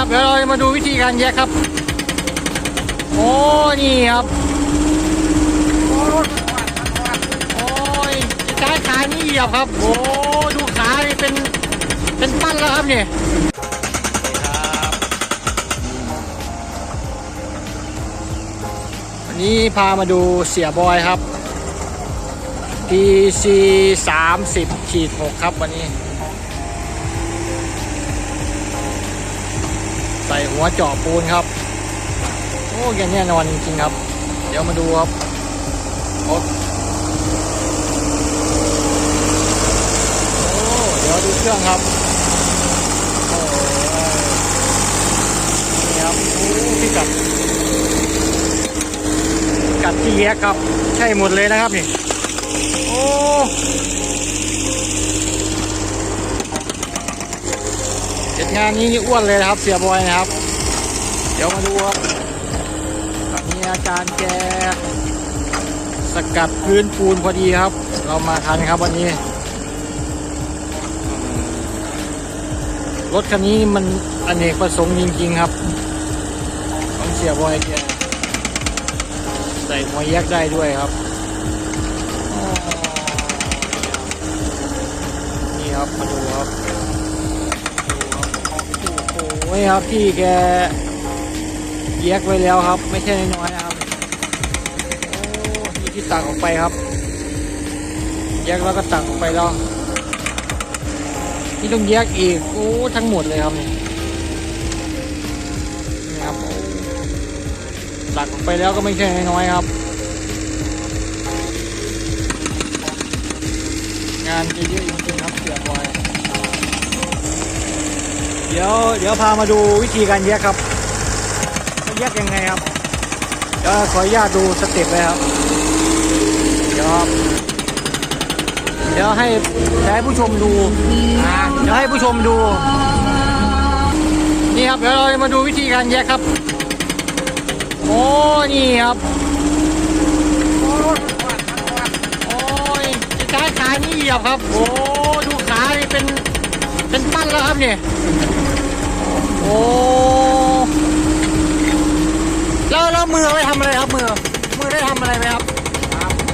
ครับเดี๋ยวเรามาดูวิธีการแยกครับ โอ้นี่ครับโอ้ยใช้ขานี่เหยียบครับ โอ้ดูขานี่เป็นเป็นปั้นแล้วครับเนี่ยวันนี้พามาดูเสียบอยครับ PC 30ขีด6ครับวันนี้ หัวเจาะปูนครับ โอ้แกแน่นอนจริงๆครับ เดี๋ยวมาดูครับโอ้โอ้เดี๋ยวดูเครื่องครับโอ้นี่ครับโอ้พี่กัดกัดที่แยกครับ ใช่หมดเลยนะครับนี่โอ้เสร็จ งานนี้นี่อ้วนเลยนะครับ เสียบอยนะครับ เดี๋ยวมาดูครับนี่อาจารย์แกสกัดพื้นปูนพอดีครับ เรามาทันครับวันนี้ รถคันนี้มันอเนกประสงค์จริงๆครับต้องเสียบอยแกใส่หัวแยกได้ด้วยครับนี่ครับมาดูครับ โอ้โหครับพี่แกแยกไว้แล้วครับ ไม่ใช่น้อยนะครับโอ้นี่ที่ตักออกไปครับแยกแล้วก็ตักออกไปแล้วนี่ต้องแยกอีกโอ้ทั้งหมดเลยครับนี่ครับตักออกไปแล้วก็ไม่ใช่น้อยครับ งานจะเยอะจริงๆครับเสียบอย ดี๋ยวเดี๋ยวพามาดูวิธีการแยกครับแยกยังไงครับเดี๋ยวขออนุญาตดูสเต็ปเลยครับเดี๋ยวเดี๋ยวให้ให้ผู้ชมดูอ่าเดี๋ยวให้ผู้ชมดู นี่ครับเดี๋ยวเราจะมาดูวิธีการแยกครับโอ้นี่ครับโอ้ยใช้ขานี่เหยียบครับ โอ้ดูขานี่เป็น เป็นปั้นแล้วครับเนี่ยโอ้แล้วแล้วมือเอาไว้ทำอะไรครับมือ มือได้ทำอะไรไหมครับ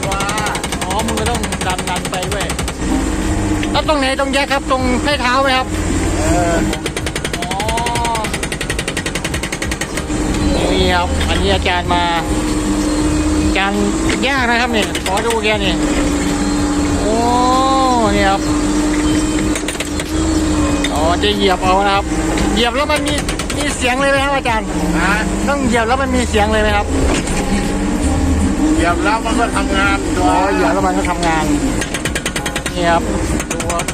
ว่าอ๋อมือต้องดันดันไปด้วยแล้วตรงไหนตรงแยกครับ ตรงให้เท้าไหมครับเอออ๋อนี่ครับอันนี้อาจารย์มาการยากนะครับเนี่ยขอดูแกนี่โอ้เนี่ยครับอ๋อ จะเหยียบเอานะครับ เหยียบแล้วมันมีมีเสียงเลยไหมครับอาจารย์นะต้องเหยียบแล้วมันมีเสียงเลยไหมครับ เหยียบแล้วมันก็ทำงานตัอ๋วอเหยียบแล้วมันก็ทำงานนี่ครับดูครับ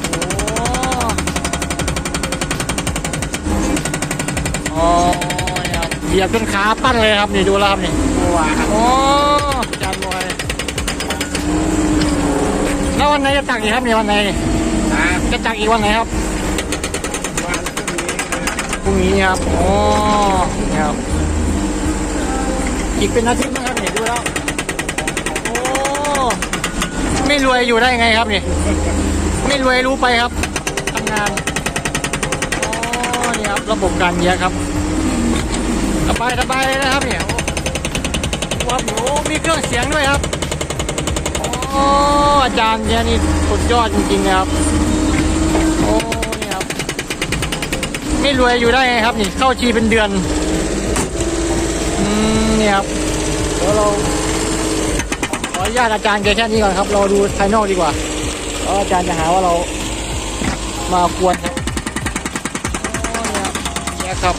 โอ้อ๋อนี่ครับเหยียบจนขาปั้นเลยครับนี่ดูแล้วครับนี่ตัวโอ้จานบอยแล้ววันไหนจะตักอีกครับเนี่ยวันไหนนะจะตักอีกวันไหนครับวันพ รุ่งนี้ครับอ้นี่ครับอีกเป็นอาทิตย์นะครับเนี่ยดูแล้วโอ้ไม่รวยอยู่ได้ไงครับเนี่ยไม่รวยรู้ไปครับทำงานโอ้นี่ครับระบบการเยียครับสบายสบายเลยนะครับเนี่ยว้าวโอ้มีเครื่องเสียงด้วยครับอ้ออาจารย์แกนี่สุดยอดจริงๆนะครับ ไม่รวยอยู่ได้ไงครับ นี่เข้าชีเป็นเดือนอืมนี่ครับเดี๋ยวเราขออนุญาตอาจารย์แค่นี้ก่อนครับ เราดูภายนอกดีกว่าแล้วอาจารย์จะหาว่าเรามากวนครับเนี่ยครับ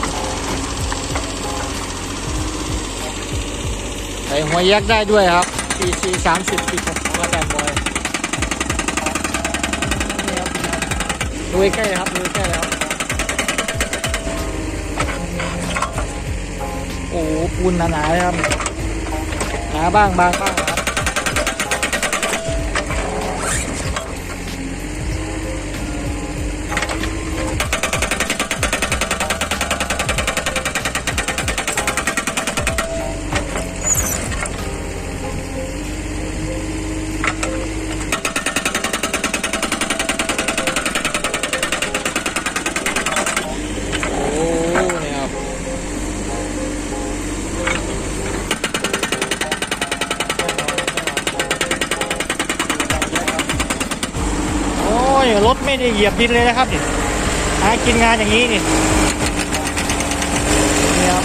ใส่หัวแยกได้ด้วยครับ PC 30ปีของอาจารย์บอยนี่รับดูใกล้ครับดูใกล้ๆเลยครับ โอ้โหปูนหนาๆนะครับหนาบ้างบางบ้าง บดินเลยนะครับนี่หากินงานอย่างนี้นี่นี่ครับ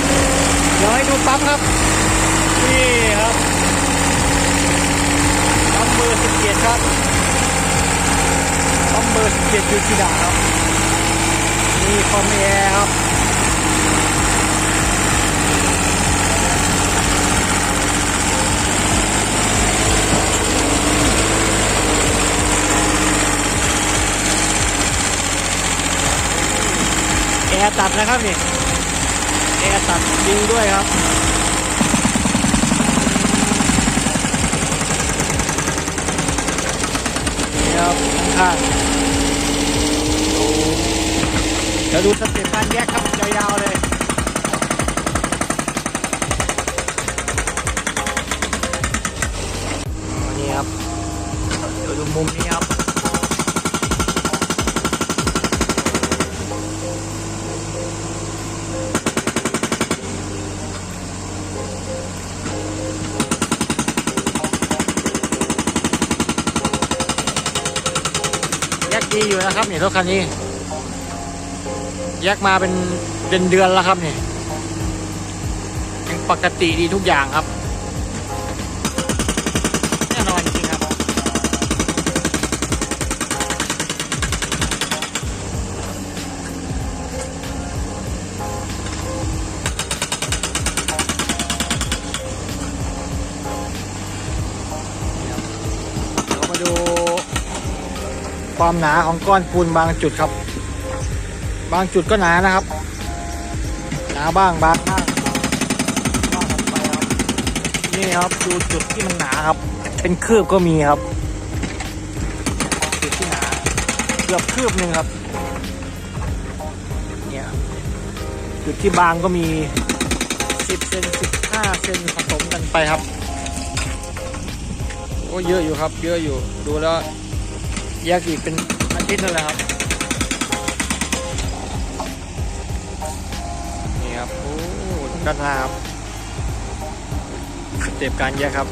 เดี๋ยวให้ดูปั๊มครับนี่ครับปั๊มเบอร์สิบเจ็ดครับปั๊มเบอร์สิบเจ็ดยูชิดาครับนี่คอมแอร์ครับ อร์ตัดนะครับนี่แอร์ตัดดิงด้วยครับนี่ครับข้างๆดูเดี๋ยวดูสเต็ปการแยกครับยาวๆเลยนี่ครับเดี๋ยวดูมุมนี้ครับ แยกดีอยู่ นะครับเนี่ยรถคันนี้ แยกมาเป็นเป็นเดือนๆแล้วครับเนี่ยยังปกติดีทุกอย่างครับ ความหนาของก้อนปูนบางจุดครับ บางจุดก็หนานะครับ หนาบ้างบางบ้างนี่ครับดูจุดที่มันหนาครับ เป็นคืบก็มีครับจุดที่หนาเกือบคืบหนึ่งครับเนี่ยจุดที่บางก็มีสิบเซนสิบห้าเซนผสมกันไปครับโอ้เยอะอยู่ครับ เยอะอยู่ดูแล้ว ยากิเป็นอาทิตย์นั่นแหละครับ นี่ครับ โอ้ด้านหน้าครับสเต็ปการแยกครับ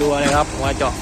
รัวๆเลยครับหัวเจาะ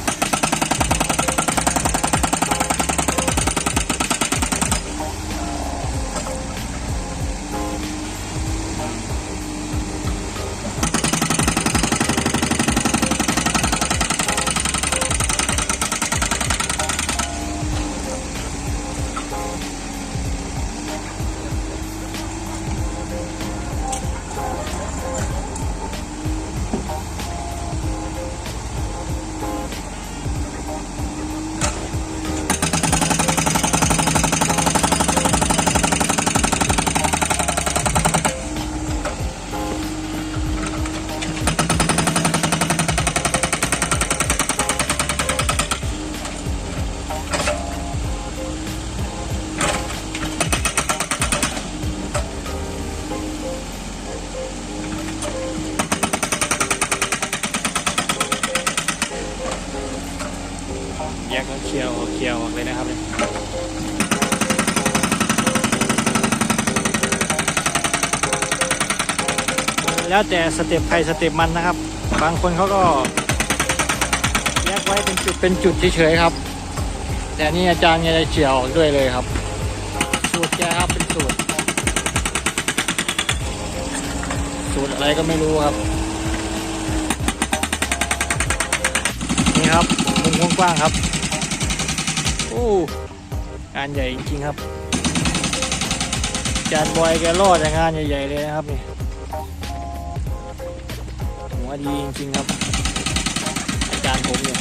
แยวเคลียวเคียวออกเลยนะครับเนี่ยแล้วแต่สเต็ปใครสเต็ปมันนะครับ บางคนเขาก็แยกไว้เป็นจุดเป็นจุดเฉยๆครับ แต่นี่อาจารย์เนี่ยจะเฉียวออกด้วยเลยครับ สูตรแกครับเป็นสูตร สูตรอะไรก็ไม่รู้ครับ นี่ครับมุมกว้างๆครับ โอ้งานใหญ่จริงๆครับอาจารบอยแกรอดงานใหญ่ๆเลยนะครับนี่หัวดีจริงๆครับ อาจารย์ผมเนี่ย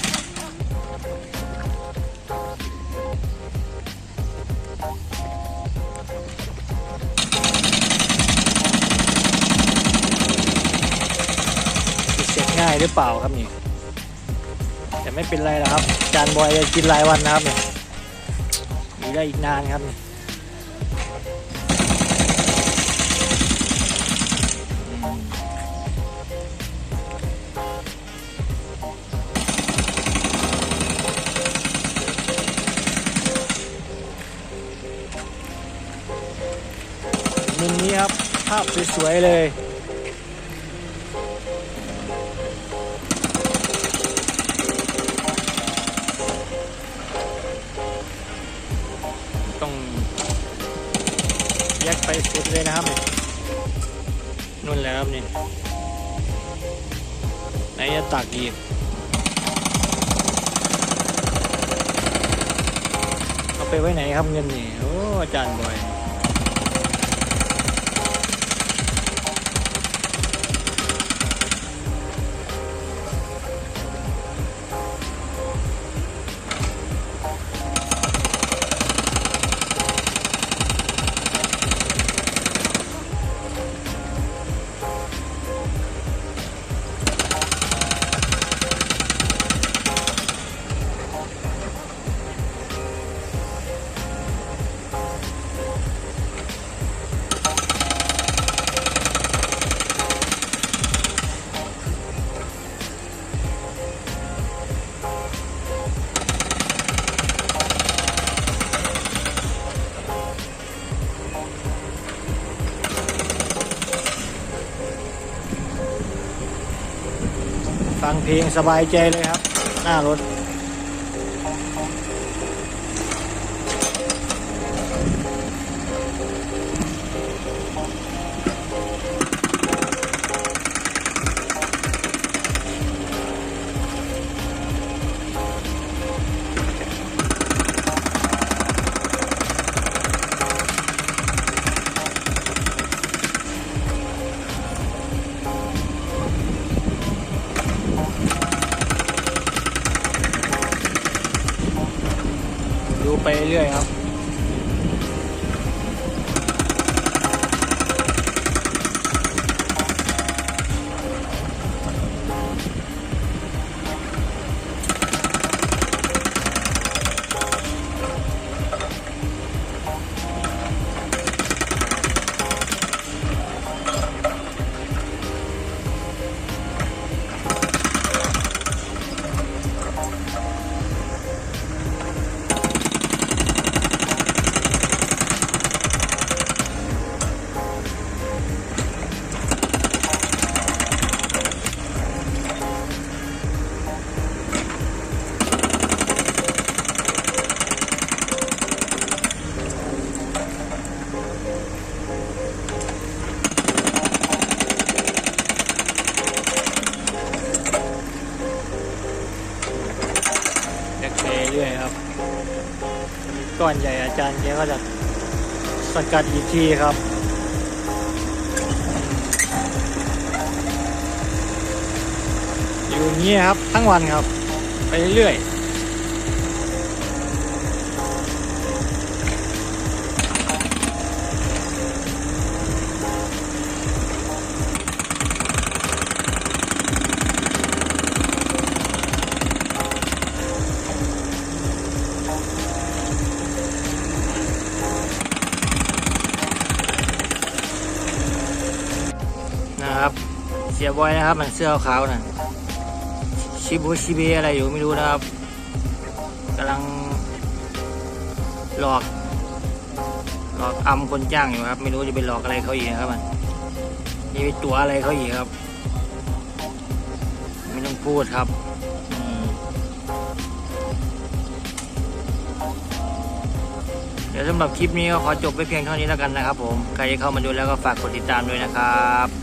เสร็จง่ายหรือเปล่าครับนี่แต่ไม่เป็นไรนะครับ จานบอยจะกินรายวันนะครับเนี่ย ได้อีกนานครับนี่มุมนี้ครับ ภาพสวยๆเลยากดีเอาไปไว้ไหนครับเงินนี่โอ้อาจารย์บอย สบายใจเลยครับ หน้ารถ ไปเรื่อยครับ ก่อนใหญ่อาจารย์แกก็จะสกัดอีกทีครับอยู่อย่างนี้ครับทั้งวันครับ ไปเรื่อย สียบอยนะครับ มันเสื้อขาวนะชิบูชิเบอะไรอยู่ไม่รู้นะครับกำลังหลอก หลอกอำคนจ้างอยู่ครับ ไม่รู้จะไปหลอกอะไรเขาอีกนะครับมันนี่ไปตัวอะไรเขาอีกครับ ไม่ต้องพูดครับเดี๋ยวสำหรับคลิปนี้ก็ขอจบไปเพียงเท่านี้แล้วกันนะครับผม ใครที่เข้ามาดูแล้วก็ฝากกดติดตามด้วยนะครับ